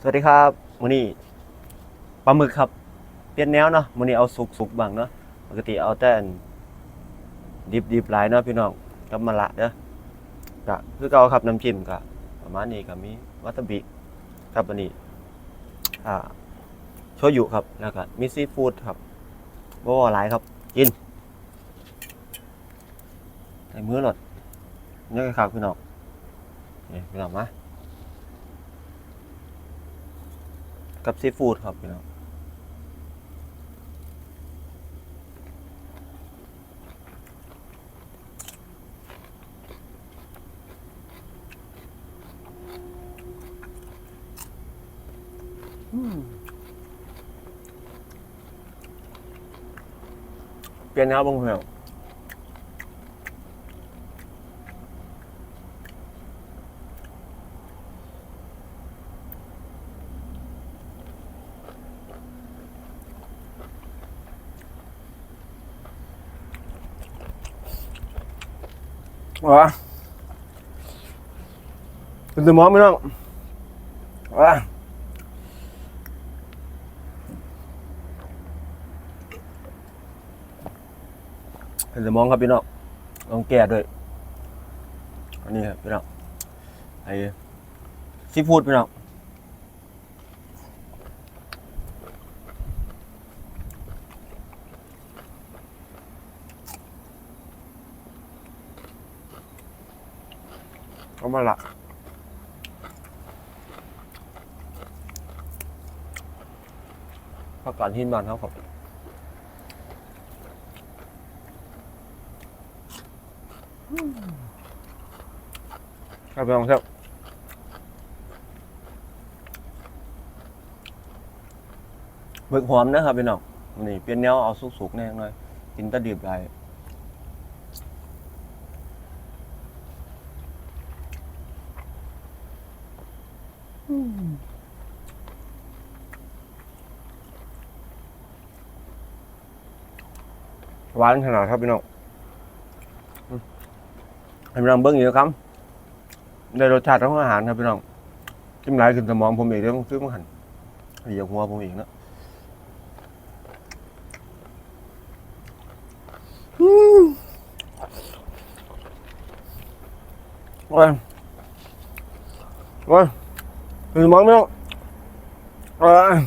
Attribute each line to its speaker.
Speaker 1: สวัสดีครับมื้อนี้ปลาหมึกครับ เปลี่ยนแนวเนาะมื้อนี้เอาสุกสุกๆบ้างเนาะปกติเอาแต่นดิบดิบหลายเนาะพี่น้องกับมะละเด้อก็คือเก่าครับน้ำจิ้มก็ประมาณนี้ก็มีวาตบิครับอันนี้อ่าโชยุครับแล้วก็มีซีฟู้ดครับบ่ว่าหลายครับ กินใส่มือหลดนี่ก็ครับพี่น้องนี่พี่น้องมา กับซีฟู้ดครับพี่น้องเปลี่ยนแนวบ้างเพื่อน ว้าเป็นสมองพี่น้องว้าเป็นสมองครับพี่น้องลองแก้ด้วย อันนี้ครับพี่น้องไอ้ซีฟู้ดพี่น้อง เอามาละผักกาดหินบานเขาครับครับพี่น้องครับเบิกหอมนะครับพี่น้องนี่เป็นแนวเอาสุกๆแน่หน่อยกินตะดิบไร หวานขนาดครับพี่น้องอืมให้พี่น้องเบิ้งอีกครับได้รสชาติของอาหารครับพี่น้องจิ้มไหลขึ้นสมองผมอีกเรื่องซื้อมาหันเหยียบหัวผมอีกนะโอ้ยโอ้ย ขึ้นส